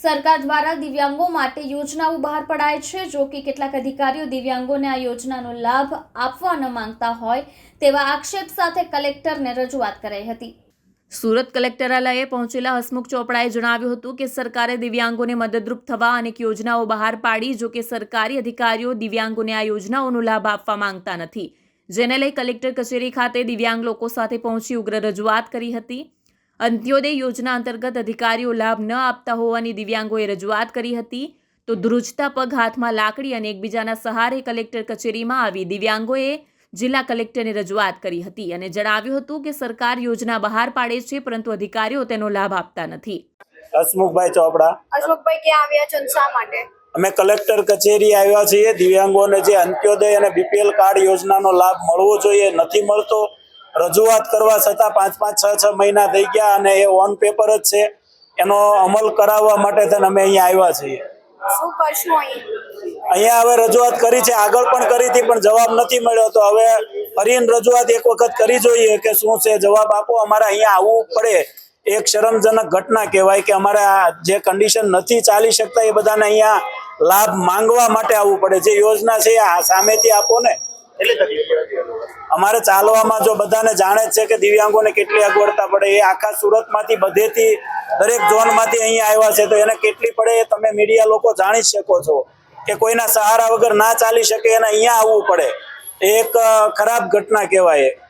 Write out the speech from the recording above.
સરકાર દ્વારા દિવ્યાંગો માટે યોજનાઓ બહાર પડાય છે. જો કે કેટલાક અધિકારીઓ દિવ્યાંગોને આ યોજનાનો લાભ આપવા ન માંગતા હોય તેવા આક્ષેપ સાથે કલેક્ટરને રજૂઆત કરાઈ હતી. સુરત કલેક્ટરાલયે પહોંચેલા હસમુખ ચોપડાએ જણાવ્યું હતું કે સરકારે દિવ્યાંગોને મદદરૂપ થવા અનેક યોજનાઓ બહાર પાડી, જો કે સરકારી અધિકારીઓ દિવ્યાંગોને આ યોજનાઓનો લાભ આપવા માંગતા નથી. જેને લઈ કલેક્ટર કચેરી ખાતે દિવ્યાંગ લોકો સાથે પહોંચી ઉગ્ર રજૂઆત કરી હતી. અંત્યોદય યોજના અંતર્ગત અધિકારીઓ લાભ ન આપતા હોવાની દિવ્યાંગોએ રજૂઆત કરી હતી. તો ધ્રુજતા પગ હાથમાં લાકડી અને એકબીજાના સહારે કલેક્ટર કચેરીમાં આવી દિવ્યાંગોએ જિલ્લા કલેક્ટરને રજૂઆત કરી હતી અને જણાવ્યું હતું કે સરકાર યોજના બહાર પાડે છે પરંતુ અધિકારીઓ તેનો લાભ આપતા નથી. હસમુખભાઈ ચોપડા. હસમુખભાઈ ક્યાં આવ્યા છો શા માટે? અમે કલેક્ટર કચેરી આવ્યા છીએ. દિવ્યાંગોને જે અંત્યોદય અને બીપીએલ કાર્ડ યોજનાનો લાભ મળવો જોઈએ નથી મળતો. રજૂઆત કરવા છતાં પાંચ પાંચ છ છ મહિના થઈ ગયા અને એ ઓન પેપર જ છે. એનો અમલ કરાવવા માટે થઈને અમે અહીંયા આવ્યા છીએ. અહીંયા હવે રજૂઆત કરી છે. આગળ પણ કરી હતી પણ જવાબ નથી મળ્યો. તો હવે ફરીને રજૂઆત એક વખત કરી જોઈએ કે શું છે. જવાબ આપો. અમારે અહીંયા આવવું પડે. એક શરમજનક ઘટના કહેવાય કે અમારે આ જે કન્ડિશન નથી ચાલી શકતા એ બધાને અહીંયા લાભ માંગવા માટે આવવું પડે. જે યોજના છે આ સામેથી આપો ને. અમારે ચાલવામાં જો બધાને જાણે છે કે દિવ્યાંગોને કેટલી અગવડતા પડે, એ આખા સુરતમાંથી બધેથી દરેક ઝોનમાંથી અહીંયા આવ્યા છે, તો એને કેટલી પડે એ તમે મીડિયા લોકો જાણી શકો છો કે કોઈના સહારા વગર ના ચાલી શકે, એને અહીંયા આવવું પડે. એક ખરાબ ઘટના કહેવાય.